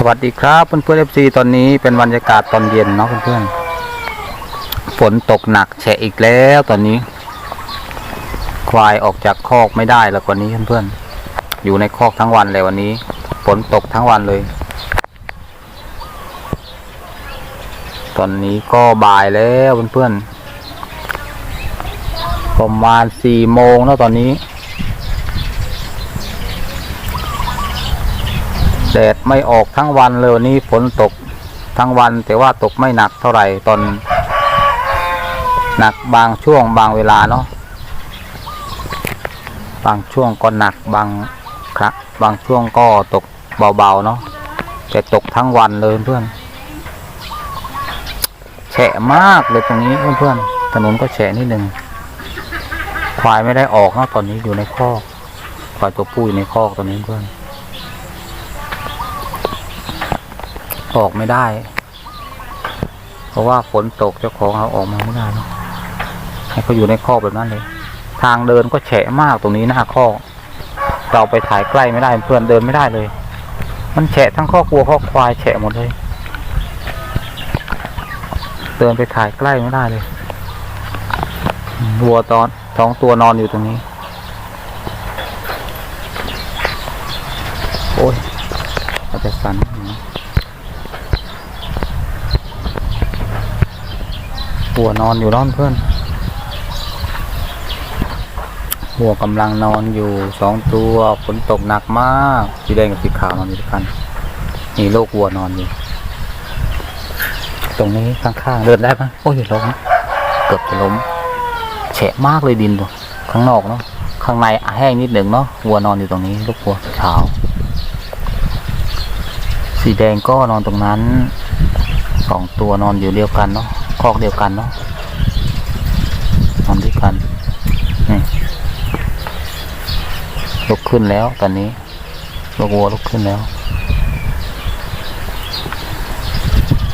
สวัสดีครับเพื่อนเพื่อนเอฟซีตอนนี้เป็นบรรยากาศตอนเย็นเนาะเพื่อนเพื่อนฝนตกหนักแฉะอีกแล้วตอนนี้ ควายออกจากคอกไม่ได้แล้ววันนี้เพื่อนเพื่อนอยู่ในคอกทั้งวันเลยวันนี้ฝนตกทั้งวันเลย ตอนนี้ก็บ่ายแล้วเพื่อนเพื่อนประมาณสี่โมงแล้วตอนนี้ ดดไม่ออกทั้งวันเลยวันนี้ฝนตกทั้งวัน แต่ว่าตกไม่หนักเท่าไหร่ตอนหนักบางช่วงบางเวลาเนาะบางช่วงก็หนักบางครับบางช่วงก็ตกเบาๆเนาะแต่ตกทั้งวันเลยเพื่อนแฉะมากเลยตรงนี้เพื่อนๆถนนก็แฉะนิดหนึ่งควายไม่ได้ออกเนาะตอนนี้อยู่ในคอกควายตัวผู้อยู่ในคอกตอนนี้เพื่อน ออกไม่ได้ เพราะว่าฝนตกเจ้าของเอาออกมาไม่ได้นะให้เขาอยู่ในคอกแบบนั้นเลย ทางเดินก็แฉะมากตรงนี้หน้าคอกเราไปถ่ายใกล้ไม่ได้เพื่อนเดินไม่ได้เลย มันแฉะทั้งคอกวัวคอกควายแฉะหมดเลย เดินไปถ่ายใกล้ไม่ได้เลยวัวตอนสองตัวนอนอยู่ตรงนี้ โอ้ยอาจจะสั่นอยู่นะ หัวนอนอยู่นอนเพื่อน หัวกำลังนอนอยู่สองตัวฝนตกหนักมากสีแดงกับสีขาวนอนอยู่ด้วยกันมีโลกวัวนอนอยู่ ตรงนี้ข้างๆเดินได้ไหมโอ้ยล้มเกือบจะล้มแฉะมากเลยดินตัวข้างนอกเนาะข้างในแห้งนิดหนึ่งเนาะวัวนอนอยู่ตรงนี้ลูกวัวขาว สีแดงก็นอนตรงนั้นสองตัวนอนอยู่เดียวกันเนาะ คอกเดียวกันเนาะนอนด้วยกันนี่ลุกขึ้นแล้วตอนนี้ลูกวัวลุกขึ้นแล้ว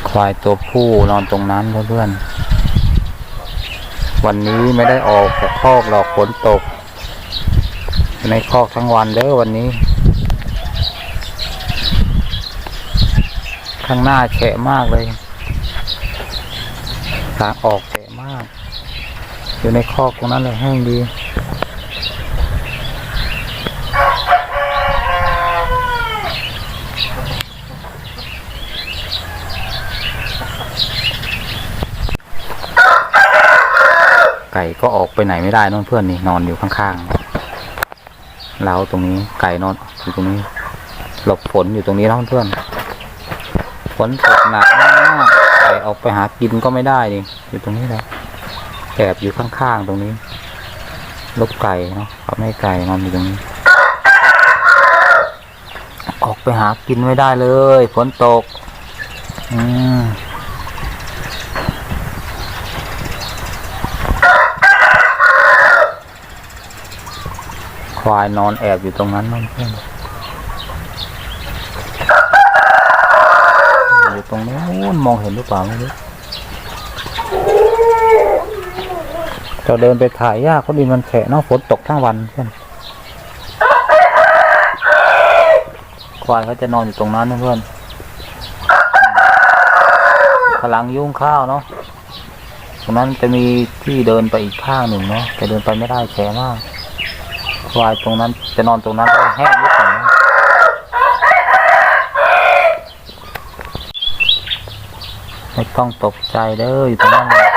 ควายตัวผู้นอนตรงนั้นเพื่อนๆวันนี้ไม่ได้ออกจากคอกหรอกฝนตก ในคอกทั้งวันเด้อวันนี้ ข้างหน้าแฉะมากเลย ทางออกแฉะมาก อยู่ในคอกตรงนั้นเลยแห้งดีไก่ก็ออกไปไหนไม่ได้นอนเพื่อนนี่นอนอยู่ข้างๆเล้าตรงนี้ไก่นอนอยู่ตรงนี้ หลบฝนอยู่ตรงนี้แล้วเพื่อน ฝนตกหนัก ออกไปหากินก็ไม่ได้นี่อยู่ตรงนี้แหละแอบอยู่ข้างๆตรงนี้ลบไก่เนาะเขาไม่ให้ไก่นอนอยู่ตรงนี้ ออกไปหากินไม่ได้เลยฝนตก อืมควายนอนแอบอยู่ตรงนั้นนั่นเพื่อน อยู่ ตรงนู้นมองเห็นหรือเปล่าไม่รู้เราเดินไปถ่ายยากเพราะดินมันแฉะเนาะฝนตกทั้งวันเพื่อนควายเขาจะนอนอยู่ตรงนั้นเพื่อนพลังยุ่งข้าวเนาะตรงนั้นจะมีที่เดินไปอีกข้างหนึ่งเนาะแต่เดินไปไม่ได้แฉะมากควายตรงนั้นจะนอนตรงนั้นแล้วแห้งนิดหน่อยนะ ไม่ต้องตกใจเด้ออยู่ตรงนั้นเลย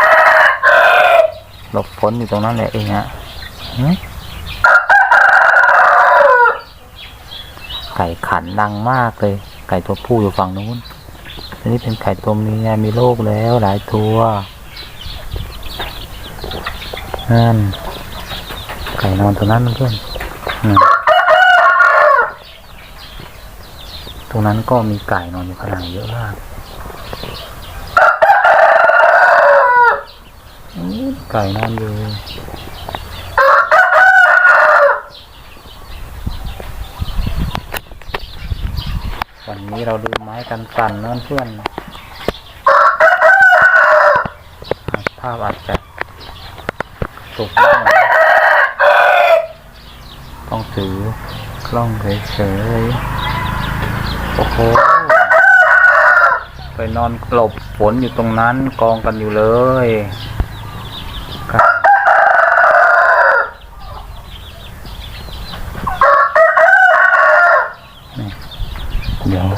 หลบฝนอยู่ตรงนั้นแหละเองฮะไก่ขันดังมากเลย ไก่ตัวผู้อยู่ฝั่งนู้นอันนี้เป็นไก่ตัวเมียมีโรคแล้วหลายตัวนั่นไก่นอนตรงนั้นเพื่อนตรงนั้นก็มีไก่นอนอยู่ข้างหลังเยอะมาก ไก่นอนอยู่วันนี้เราดูไม้กันสั่นนั่นเพื่อนภาพอาจจะตกบ้างนะต้องถือกล้องเฉยๆ โอ้โห ไปนอนหลบฝนอยู่ตรงนั้นกองกันอยู่เลยครับนี่ เดี๋ยว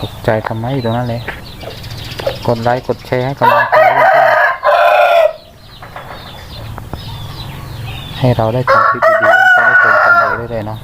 ตกใจทำไมอยู่ตรงนั้นเลย กดไลค์กดแชร์ให้กำลังใจให้เราได้ทำคลิปดีๆไปได้ชมกันเองได้เลยเนาะ